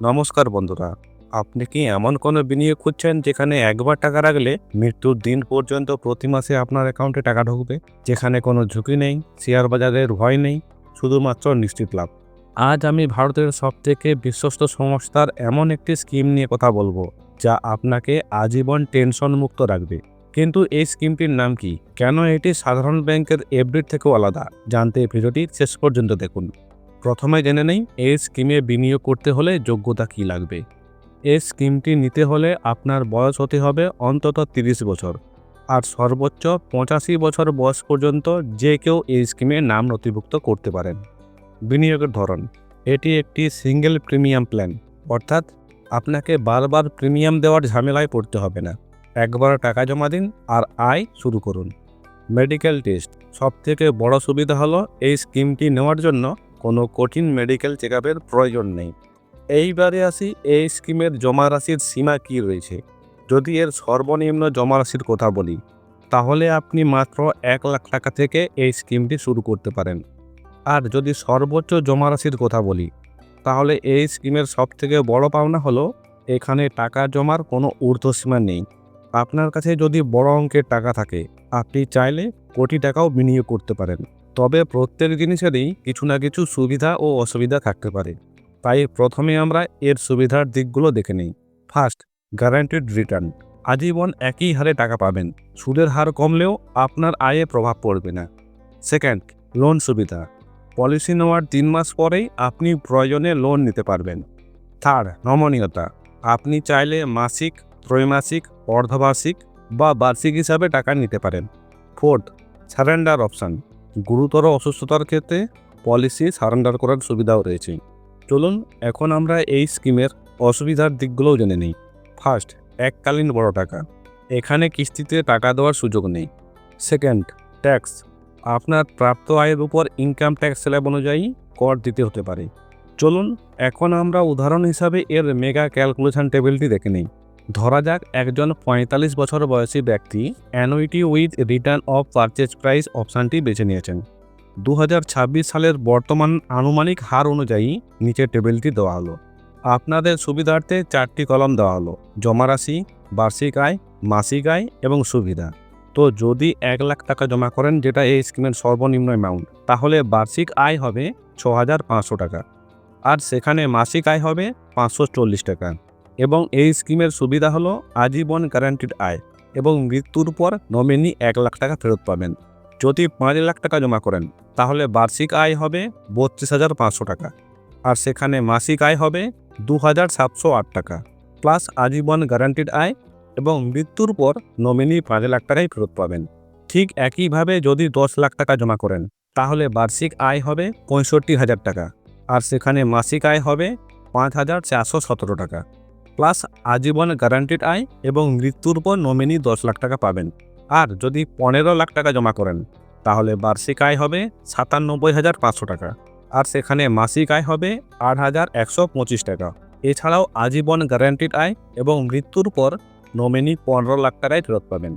নমস্কার বন্ধুরা, আপনি কি এমন কোনো বিনিয়োগ খুঁজছেন যেখানে একবার টাকা রাখলে মৃত্যুর দিন পর্যন্ত প্রতি মাসে আপনার অ্যাকাউন্টে টাকা ঢুকবে? যেখানে কোনো ঝুঁকি নেই শেয়ার বাজারের ভয় নেই, শুধুমাত্র নিশ্চিত লাভ। আজ আমি ভারতের সবথেকে বিশ্বস্ত সংস্থার এমন একটি স্কিম নিয়ে কথা বলব, যা আপনাকে আজীবন টেনশন মুক্ত রাখবে। কিন্তু এই স্কিমটির নাম কি? কেন এটি সাধারণ ব্যাংকের এফডির থেকেও আলাদা? জানতে ভিডিওটি শেষ পর্যন্ত দেখুন। প্রথমে জেনে নেই এই স্কিমে বিনিয়োগ করতে হলে যোগ্যতা কী লাগবে। এই স্কিমটি নিতে হলে আপনার বয়স হতে হবে অন্তত তিরিশ বছর, আর সর্বোচ্চ পঁচাশি বছর বয়স পর্যন্ত যে কেউ এই স্কিমে নাম নথিভুক্ত করতে পারেন। বিনিয়োগের ধরন, এটি একটি সিঙ্গেল প্রিমিয়াম প্ল্যান, অর্থাৎ আপনাকে বারবার প্রিমিয়াম দেওয়ার ঝামেলায় পড়তে হবে না। একবার টাকা জমা দিন আর আয় শুরু করুন। মেডিকেল টেস্ট, সবথেকে বড় সুবিধা হলো এই স্কিমটি নেওয়ার জন্য কোনো কঠিন মেডিকেল চেক প্রয়োজন নেই। এইবারে আসি, এই স্কিমের জমা রাশির সীমা কী রয়েছে? যদি এর সর্বনিম্ন জমা রাশির কথা বলি, তাহলে আপনি মাত্র এক লাখ টাকা থেকে এই স্কিমটি শুরু করতে পারেন। আর যদি সর্বোচ্চ জমা রাশির কথা বলি, তাহলে এই স্কিমের সবথেকে বড় পাওনা হলো, এখানে টাকা জমার কোনো ঊর্ধ্বসীমা নেই। আপনার কাছে যদি বড় অঙ্কের টাকা থাকে, আপনি চাইলে কোটি টাকাও বিনিয়োগ করতে পারেন। তবে প্রত্যেক জিনিসেরই কিছু না কিছু সুবিধা ও অসুবিধা থাকতে পারে। তাই প্রথমে আমরা এর সুবিধার দিকগুলো দেখে নিই। ফার্স্ট গ্যারান্টিড রিটার্ন আজীবন একই হারে টাকা পাবেন। সুদের হার কমলেও আপনার আয়ে প্রভাব পড়বে না। সেকেন্ড লোন সুবিধা। পলিসি নেওয়ার তিন মাস পরেই আপনি প্রয়োজনে লোন নিতে পারবেন। থার্ড নমনীয়তা। আপনি চাইলে মাসিক, ত্রৈমাসিক, অর্ধবার্ষিক বা বার্ষিক হিসাবে টাকা নিতে পারেন। ফোর্থ সারেন্ডার অপশান গুরুতর অসুস্থতার ক্ষেত্রে পলিসি সারেন্ডার করার সুবিধাও রয়েছে। চলুন, এখন আমরা এই স্কিমের অসুবিধার দিকগুলোও জেনে নিই। ফার্স্ট, এককালীন বড় টাকা। এখানে কিস্তিতে টাকা দেওয়ার সুযোগ নেই। Second, tax. আপনার প্রাপ্ত আয়ের উপর ইনকাম ট্যাক্স স্ল্যাব অনুযায়ী কর দিতে হতে পারে। চলুন, এখন আমরা উদাহরণ হিসাবে এর মেগা ক্যালকুলেশন টেবিলটি দেখে নিই। ধরা যাক একজন পঁয়তাল্লিশ বছর বয়সী ব্যক্তি annuity with return of purchase price অপশানটি বেছে নিয়েছেন। দু হাজার ছাব্বিশ সালের বর্তমান আনুমানিক হার অনুযায়ী নিচে টেবিলটি দেওয়া হলো। আপনাদের সুবিধার্থে চারটি কলম দেওয়া হলো, জমা রাশি, বার্ষিক আয়, মাসিক আয় এবং সুবিধা। তো যদি এক লাখ টাকা জমা করেন, যেটা এই স্কিমের সর্বনিম্ন অ্যামাউন্ট তাহলে বার্ষিক আয় হবে ছ টাকা। আর সেখানে মাসিক আয় হবে পাঁচশো চল্লিশ টাকা। এবং এই স্কিমের সুবিধা হলো আজীবন গ্যারান্টিড আয় এবং মৃত্যুর পর নমিনি এক লাখ টাকা ফেরত পাবেন। যদি পাঁচ লাখ টাকা জমা করেন, তাহলে বার্ষিক আয় হবে বত্রিশ হাজার পাঁচশো টাকা আর সেখানে মাসিক আয় হবে দু হাজার সাতশো আট টাকা। প্লাস আজীবন গ্যারান্টিড আয় এবং মৃত্যুর পর নমিনি পাঁচ লাখ টাকাই ফেরত পাবেন। ঠিক একইভাবে যদি দশ লাখ টাকা জমা করেন, তাহলে বার্ষিক আয় হবে পঁয়ষট্টি হাজার টাকা আর সেখানে মাসিক আয় হবে পাঁচ হাজার চারশো সতেরো টাকা। প্লাস আজীবন গ্যারান্টিড আয় এবং মৃত্যুর পর নমিনি দশ লাখ টাকা পাবেন। আর যদি পনেরো লাখ টাকা জমা করেন, তাহলে বার্ষিক আয় হবে সাতানব্বই হাজার পাঁচশো টাকা। আর সেখানে মাসিক আয় হবে আট হাজার একশো পঁচিশ টাকা। এছাড়াও আজীবন গ্যারান্টিড আয় এবং মৃত্যুর পর নমিনি পনেরো লাখ টাকায় ফেরত পাবেন।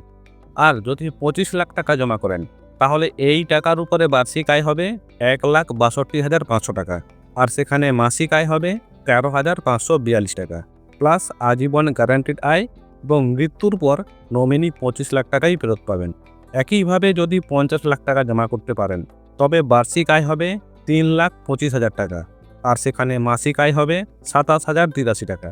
আর যদি পঁচিশ লাখ টাকা জমা করেন, তাহলে এই টাকার উপরে বার্ষিক আয় হবে এক লাখ বাষট্টি হাজার পাঁচশো টাকা। আর সেখানে মাসিক আয় হবে তেরো হাজার পাঁচশো বিয়াল্লিশ টাকা। প্লাস আজীবন গ্যারান্টিড আয় এবং মৃত্যুর পর নমিনি পঁচিশ লাখ টাকাই ফেরত পাবেন। একইভাবে যদি পঞ্চাশ লাখ টাকা জমা করতে পারেন, তবে বার্ষিক আয় হবে তিন লাখ পঁচিশ হাজার টাকা আর সেখানে মাসিক আয় হবে সাতাশ হাজার তিরাশি টাকা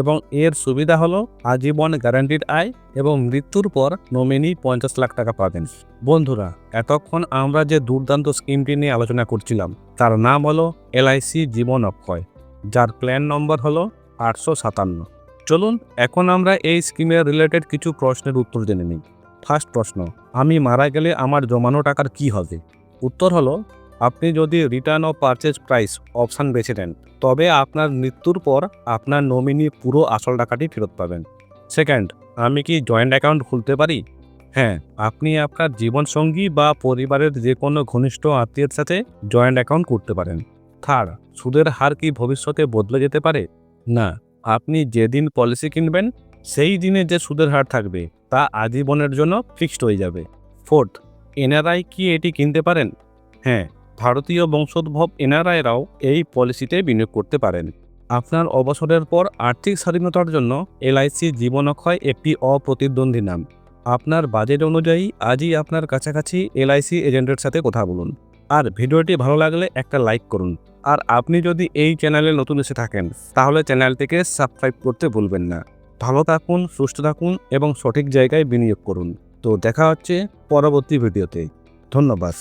এবং এর সুবিধা হলো আজীবন গ্যারান্টিড আয় এবং মৃত্যুর পর নমিনি পঞ্চাশ লাখ টাকা পাবেন। বন্ধুরা, এতক্ষণ আমরা যে দুর্দান্ত স্কিমটি নিয়ে আলোচনা করছিলাম, তার নাম হলো এলআইসি জীবন অক্ষয়। যার প্ল্যান নম্বর হলো আটশো সাতান্ন। চলুন, এখন আমরা এই স্কিমের রিলেটেড কিছু প্রশ্নের উত্তর জেনে নিই। ফার্স্ট প্রশ্ন, আমি মারা গেলে আমার জমানো টাকার কি হবে? উত্তর হলো, আপনি যদি return of purchase price option বেছে নেন, তবে আপনার মৃত্যুর পর আপনার নমিনি পুরো আসল টাকাটি ফেরত পাবেন। সেকেন্ড আমি কি জয়েন্ট অ্যাকাউন্ট খুলতে পারি? হ্যাঁ আপনি আপনার জীবনসঙ্গী বা পরিবারের যে কোনো ঘনিষ্ঠ আত্মীয়ের সাথে জয়েন্ট অ্যাকাউন্ট করতে পারেন। থার্ড সুদের হার কি ভবিষ্যতে বদলে যেতে পারে? না, আপনি যেদিন পলিসি কিনবেন, সেই দিনে যে সুদের হার থাকবে, তা আজীবনের জন্য ফিক্সড হয়ে যাবে। ফোর্থ, এনআরআই কি এটি কিনতে পারেন? হ্যাঁ ভারতীয় বংশোদ্ভব এনআরআইরাও এই পলিসিতে বিনিয়োগ করতে পারেন। আপনার অবসরের পর আর্থিক স্বাধীনতার জন্য এলআইসি জীবন অক্ষয় একটি অপ্রতিদ্বন্দ্বী নাম। আপনার বাজেট অনুযায়ী আজই আপনার কাছাকাছি এলআইসি এজেন্টের সাথে কথা বলুন। আর ভিডিওটি ভালো লাগলে একটা লাইক করুন। আর আপনি যদি এই চ্যানেলে নতুন এসে থাকেন, তাহলে চ্যানেলটিকে সাবস্ক্রাইব করতে ভুলবেন না। ভালো থাকুন, সুস্থ থাকুন এবং সঠিক জায়গায় বিনিয়োগ করুন। তো দেখা হচ্ছে পরবর্তী ভিডিওতে ধন্যবাদ।